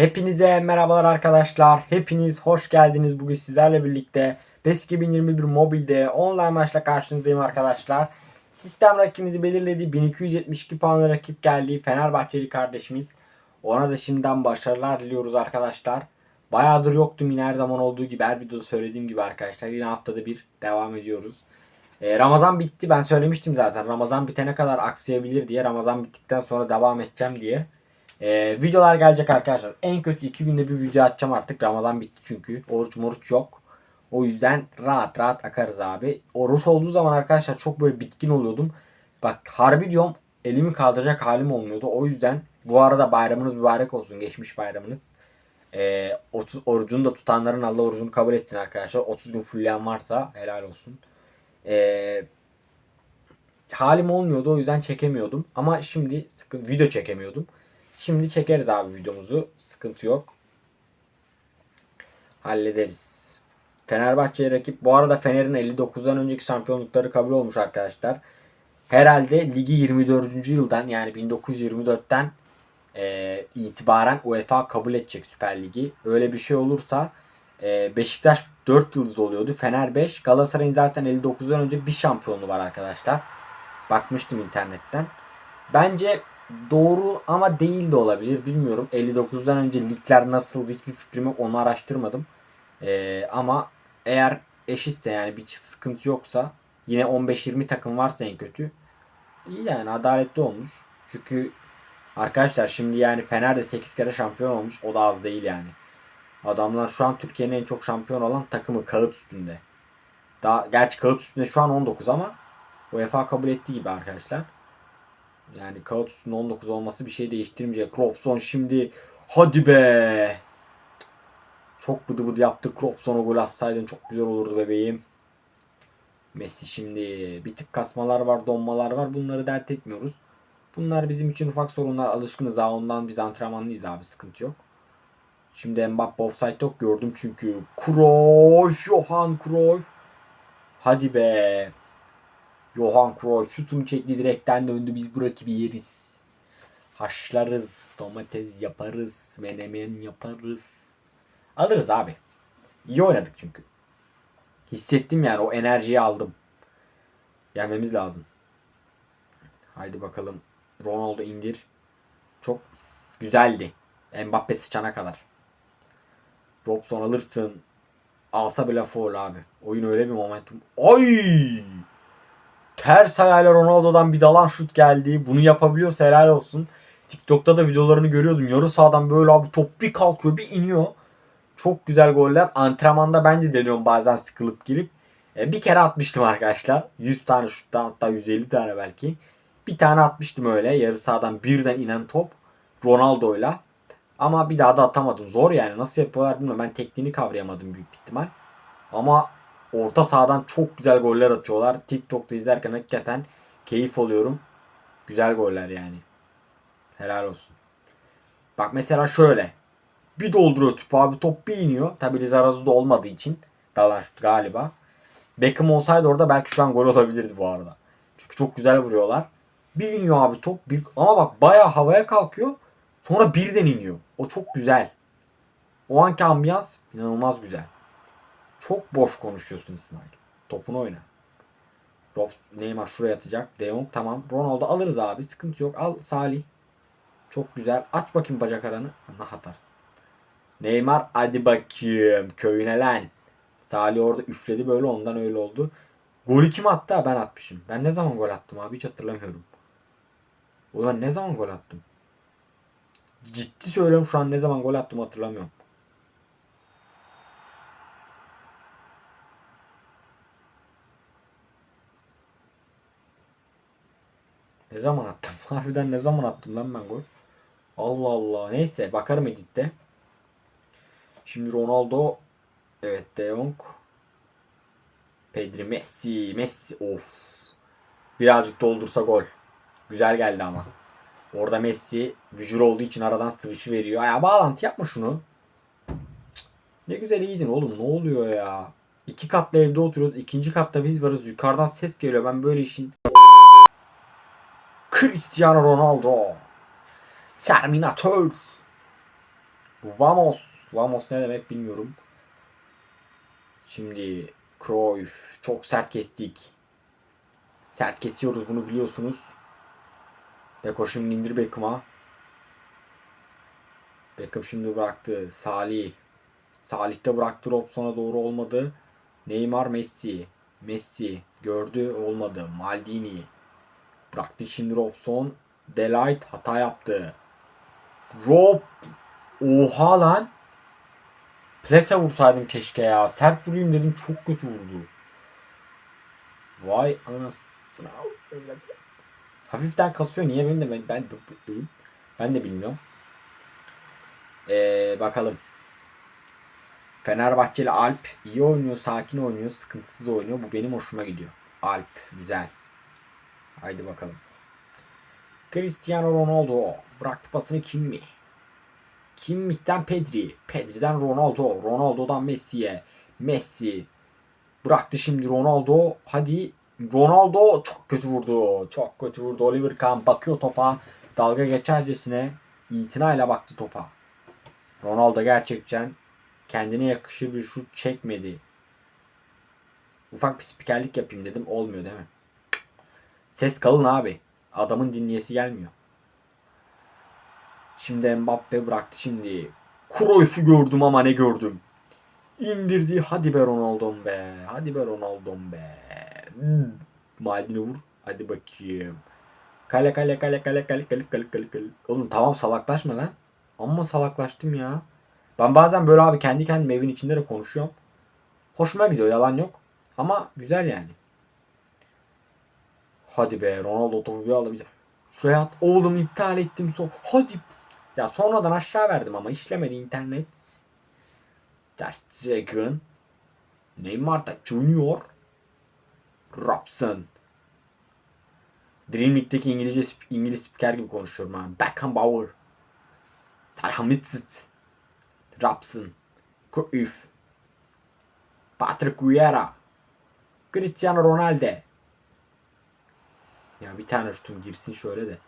Hepinize merhabalar arkadaşlar. Hepiniz hoş geldiniz. Bugün sizlerle birlikte PES 2021 mobilde online maçla karşınızdayım arkadaşlar. Sistem rakibimizi belirledi. 1272 puanlı rakip geldi. Fenerbahçeli kardeşimiz. Ona da şimdiden başarılar diliyoruz arkadaşlar. Bayağıdır yoktum yine her zaman olduğu gibi her videoda söylediğim gibi arkadaşlar. Yine haftada bir devam ediyoruz. Ee, Ramazan bitti ben söylemiştim zaten. Ramazan bitene kadar aksayabilir diye. Ramazan bittikten sonra devam edeceğim diye. Ee, videolar gelecek arkadaşlar. En kötü iki günde bir video atacağım artık. Ramazan bitti çünkü. Oruç moruç yok. O yüzden rahat rahat akarız abi. Oruç olduğu zaman arkadaşlar çok böyle bitkin oluyordum. Bak harbi diyorum elimi kaldıracak halim olmuyordu. O yüzden bu arada bayramınız mübarek olsun. Geçmiş bayramınız. Ee, 30, orucunu da tutanların Allah orucunu kabul etsin arkadaşlar. 30 gün fullleyen varsa helal olsun. Ee, halim olmuyordu o yüzden çekemiyordum. Ama şimdi sıkın video çekemiyordum. Şimdi çekeriz abi videomuzu. Sıkıntı yok. Hallederiz. Fenerbahçe'ye rakip. Bu arada Fener'in 59'dan önceki şampiyonlukları kabul olmuş arkadaşlar. Herhalde ligi 24. yıldan yani 1924'ten e, itibaren UEFA kabul edecek Süper Ligi. Öyle bir şey olursa e, Beşiktaş 4 yıldız oluyordu. Fener 5. Galatasaray'ın zaten 59'dan önce bir şampiyonluğu var arkadaşlar. Bakmıştım internetten. Bence doğru ama değil de olabilir. Bilmiyorum. 59'dan önce ligler nasıldı hiçbir fikrim yok. Onu araştırmadım. Ee, ama eğer eşitse yani bir sıkıntı yoksa yine 15-20 takım varsa en kötü iyi yani adaletli olmuş. Çünkü arkadaşlar şimdi yani Fener de 8 kere şampiyon olmuş. O da az değil yani. Adamlar şu an Türkiye'nin en çok şampiyon olan takımı kağıt üstünde. Daha gerçi kağıt üstünde şu an 19 ama UEFA kabul ettiği gibi arkadaşlar. Yani üstünde 19 olması bir şey değiştirmeyecek. Robson şimdi hadi be. Çok bıdı bıdı yaptı. Robson'a gol atsaydın çok güzel olurdu bebeğim. Messi şimdi bir tık kasmalar var, donmalar var. Bunları dert etmiyoruz. Bunlar bizim için ufak sorunlar. Alışkınız ha ondan biz antrenmanlıyız abi sıkıntı yok. Şimdi Mbappe offside yok gördüm çünkü. Cruyff, Johan Cruyff. Hadi be. Johan Cruyff şutunu çekti direkten döndü biz bu rakibi yeriz. Haşlarız, domates yaparız, menemen yaparız. Alırız abi. İyi oynadık çünkü. Hissettim yani o enerjiyi aldım. Yenmemiz lazım. Haydi bakalım. Ronaldo indir. Çok güzeldi. Mbappe sıçana kadar. Robson alırsın. Alsa bile foul abi. Oyun öyle bir momentum. Ay! Ters ayağıyla Ronaldo'dan bir dalan şut geldi. Bunu yapabiliyorsa helal olsun. TikTok'ta da videolarını görüyordum. Yarı sahadan böyle abi top bir kalkıyor bir iniyor. Çok güzel goller. Antrenmanda ben de deniyorum bazen sıkılıp girip. E, bir kere atmıştım arkadaşlar. 100 tane şuttan hatta 150 tane belki. Bir tane atmıştım öyle. Yarı sahadan birden inen top. Ronaldo'yla. Ama bir daha da atamadım. Zor yani. Nasıl yapıyorlar bilmiyorum. Ben tekniğini kavrayamadım büyük ihtimal. Ama orta sahadan çok güzel goller atıyorlar. TikTok'ta izlerken hakikaten keyif alıyorum. Güzel goller yani. Helal olsun. Bak mesela şöyle. Bir dolduruyor tüpü abi top bir iniyor. Tabi Lizarazu da olmadığı için. Dalan şut galiba. Beckham olsaydı orada belki şu an gol olabilirdi bu arada. Çünkü çok güzel vuruyorlar. Bir iniyor abi top. Bir... Ama bak bayağı havaya kalkıyor. Sonra birden iniyor. O çok güzel. O anki ambiyans inanılmaz güzel. Çok boş konuşuyorsun İsmail. Topunu oyna. Robs, Neymar şuraya atacak. De Jong tamam. Ronaldo alırız abi. Sıkıntı yok. Al Salih. Çok güzel. Aç bakayım bacak aranı. Ne atarsın. Neymar hadi bakayım. Köyüne lan. Salih orada üfledi böyle ondan öyle oldu. Golü kim attı? Ben atmışım. Ben ne zaman gol attım abi hiç hatırlamıyorum. Ulan ne zaman gol attım? Ciddi söylüyorum şu an ne zaman gol attım hatırlamıyorum. Ne zaman attım? Harbiden ne zaman attım lan ben gol? Allah Allah. Neyse bakarım editte. Şimdi Ronaldo. Evet De Jong. Pedri Messi. Messi. Of. Birazcık doldursa gol. Güzel geldi ama. Orada Messi vücur olduğu için aradan sıvışı veriyor. Ya bağlantı yapma şunu. Ne güzel iyiydin oğlum. Ne oluyor ya? İki katlı evde oturuyoruz. ikinci katta biz varız. Yukarıdan ses geliyor. Ben böyle işin... Cristiano Ronaldo. Terminator. Vamos. Vamos ne demek bilmiyorum. Şimdi Cruyff çok sert kestik. Sert kesiyoruz bunu biliyorsunuz. Beko şimdi indir Beckham'a. Beckham şimdi bıraktı. Salih. Salih de bıraktı Robson'a doğru olmadı. Neymar Messi. Messi gördü olmadı. Maldini. Bıraktı şimdi Robson. Delight hata yaptı. Rob. Oha lan. Plese vursaydım keşke ya. Sert vurayım dedim çok kötü vurdu. Vay anasını. Hafiften kasıyor. Niye ben de ben ben ben de bilmiyorum. Ee, bakalım. Fenerbahçeli Alp iyi oynuyor, sakin oynuyor, sıkıntısız oynuyor. Bu benim hoşuma gidiyor. Alp güzel. Haydi bakalım. Cristiano Ronaldo bıraktı pasını Kimmi. Kimmih'ten Pedri. Pedri'den Ronaldo. Ronaldo'dan Messi'ye. Messi. Bıraktı şimdi Ronaldo. Hadi Ronaldo çok kötü vurdu. Çok kötü vurdu. Oliver Kahn bakıyor topa. Dalga geçercesine itinayla baktı topa. Ronaldo gerçekten kendine yakışır bir şut çekmedi. Ufak bir spikerlik yapayım dedim. Olmuyor değil mi? Ses kalın abi. Adamın dinleyesi gelmiyor. Şimdi Mbappe bıraktı şimdi. Cruyff'u gördüm ama ne gördüm. İndirdi. Hadi be Ronaldo'm be. Hadi be Ronaldo'm be. Hmm. Maldini vur. Hadi bakayım. Kale kale kale kale kale kale kale kale kale. Oğlum tamam salaklaşma lan. Amma salaklaştım ya. Ben bazen böyle abi kendi kendime evin içinde de konuşuyorum. Hoşuma gidiyor yalan yok. Ama güzel yani. Hadi be Ronaldo bir alabilecek. Şuraya at. Oğlum iptal ettim son. Hadi. Ya sonradan aşağı verdim ama işlemedi internet. Ter Stegen. Neymar da Junior. Robson. Dream League'deki İngilizce İngiliz spiker gibi konuşuyorum ha. Beckenbauer. Salhamidsit. Robson. Cruyff. Patrick Vieira. Cristiano Ronaldo. Ya bir tane şutum girsin şöyle de.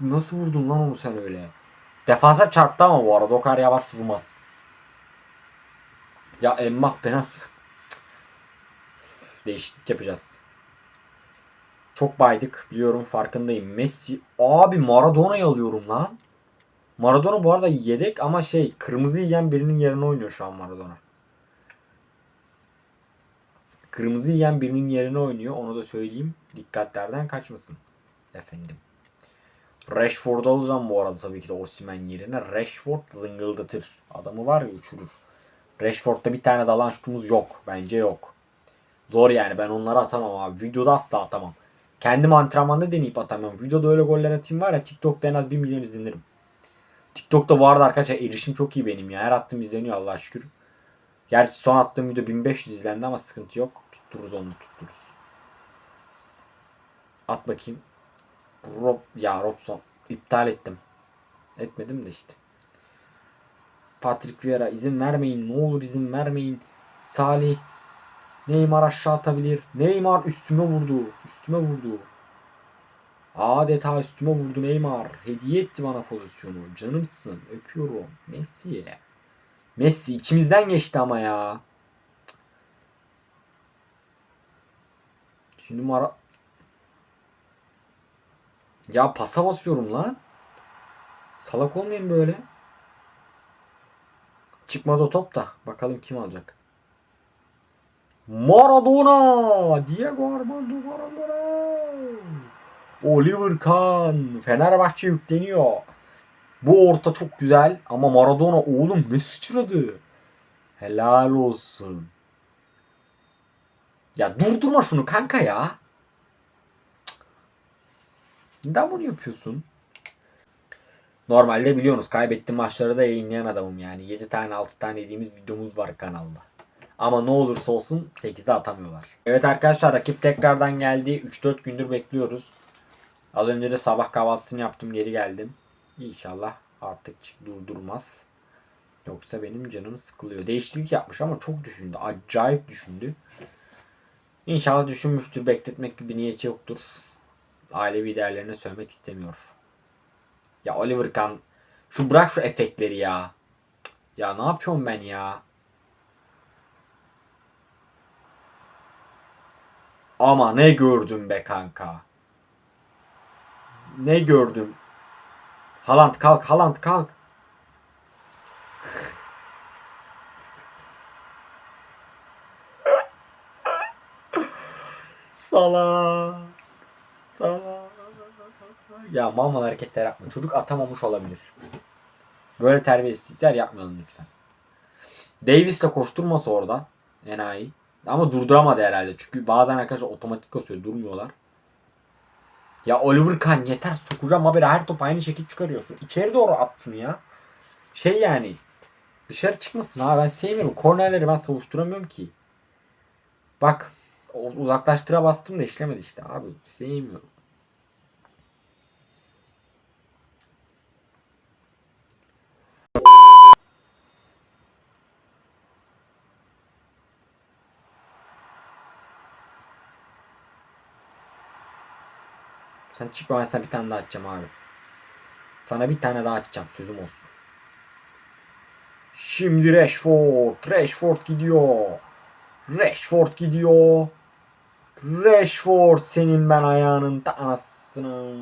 Nasıl vurdun lan onu sen öyle? Defansa çarptı ama bu arada o kadar yavaş vurmaz. Ya Mbappe nasıl? Değişiklik yapacağız. Çok baydık biliyorum farkındayım. Messi abi Maradona'yı alıyorum lan. Maradona bu arada yedek ama şey kırmızı yiyen birinin yerine oynuyor şu an Maradona. Kırmızı yiyen birinin yerine oynuyor. Onu da söyleyeyim. Dikkatlerden kaçmasın. Efendim. Rashford'u alacağım bu arada tabii ki de Osimhen yerine. Rashford zıngıldatır. Adamı var ya uçurur. Rashford'da bir tane dalan şutumuz yok. Bence yok. Zor yani ben onları atamam abi. Videoda asla atamam. Kendim antrenmanda deneyip atamıyorum. Videoda öyle goller atayım var ya TikTok'ta en az 1 milyon izlenirim. TikTok'ta bu arada arkadaşlar erişim çok iyi benim ya. Her attığım izleniyor Allah'a şükür. Gerçi son attığım video 1500 izlendi ama sıkıntı yok. Tuttururuz onu tuttururuz. At bakayım. Rob ya Robson iptal ettim. Etmedim de işte. Patrick Vieira izin vermeyin. Ne olur izin vermeyin. Salih Neymar aşağı atabilir. Neymar üstüme vurdu. Üstüme vurdu. Adeta üstüme vurdu Neymar. Hediye etti bana pozisyonu. Canımsın. Öpüyorum. Messi'ye. Messi içimizden geçti ama ya. Şimdi Mara... Ya pasa basıyorum lan. Salak olmayayım böyle. Çıkmaz o top da. Bakalım kim alacak. Maradona! Diego Armando Maradona! Oliver Kahn! Fenerbahçe yükleniyor. Bu orta çok güzel ama Maradona oğlum ne sıçradı. Helal olsun. Ya durdurma şunu kanka ya. Neden bunu yapıyorsun? Normalde biliyorsunuz kaybettiğim maçları da yayınlayan adamım yani. 7 tane 6 tane yediğimiz videomuz var kanalda. Ama ne olursa olsun 8'e atamıyorlar. Evet arkadaşlar rakip tekrardan geldi. 3-4 gündür bekliyoruz. Az önce de sabah kahvaltısını yaptım geri geldim. İnşallah artık durdurmaz. Yoksa benim canım sıkılıyor. Değişiklik yapmış ama çok düşündü. Acayip düşündü. İnşallah düşünmüştür. Bekletmek gibi niyeti yoktur. Ailevi değerlerine söylemek istemiyor. Ya Oliver Kahn Şu bırak şu efektleri ya. Ya ne yapıyorum ben ya? Ama ne gördüm be kanka. Ne gördüm. Haaland kalk Haaland kalk. Sala. Sala. Ya mal hareketler yapma. Çocuk atamamış olabilir. Böyle terbiyesizlikler yapmayalım lütfen. Davis de koşturmasa orada. Enayi. Ama durduramadı herhalde. Çünkü bazen arkadaşlar otomatik kasıyor. Durmuyorlar. Ya Oliver Kahn yeter sokacağım haberi her top aynı şekilde çıkarıyorsun. İçeri doğru at şunu ya. Şey yani dışarı çıkmasın ha ben sevmiyorum. Kornerleri ben savuşturamıyorum ki. Bak uzaklaştıra bastım da işlemedi işte abi. Sevmiyorum. Sen çıkma ben sana bir tane daha açacağım abi. Sana bir tane daha açacağım sözüm olsun. Şimdi Rashford. Rashford gidiyor. Rashford gidiyor. Rashford senin ben ayağının ta anasını.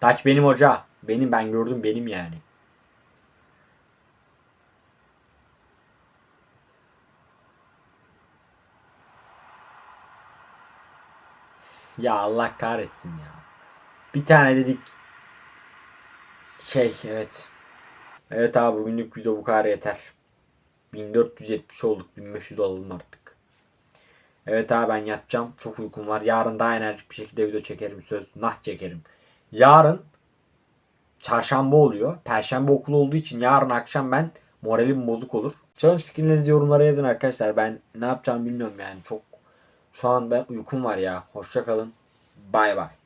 Taç benim hoca. Benim ben gördüm benim yani. Ya Allah kahretsin ya. Bir tane dedik. Şey evet. Evet abi bugünlük video bu kadar yeter. 1470 olduk. 1500 olalım artık. Evet abi ben yatacağım. Çok uykum var. Yarın daha enerjik bir şekilde video çekerim. Söz nah çekerim. Yarın çarşamba oluyor. Perşembe okul olduğu için yarın akşam ben moralim bozuk olur. Challenge fikirlerinizi yorumlara yazın arkadaşlar. Ben ne yapacağımı bilmiyorum yani. Çok şu an ben uykum var ya. Hoşça kalın. Bay bay.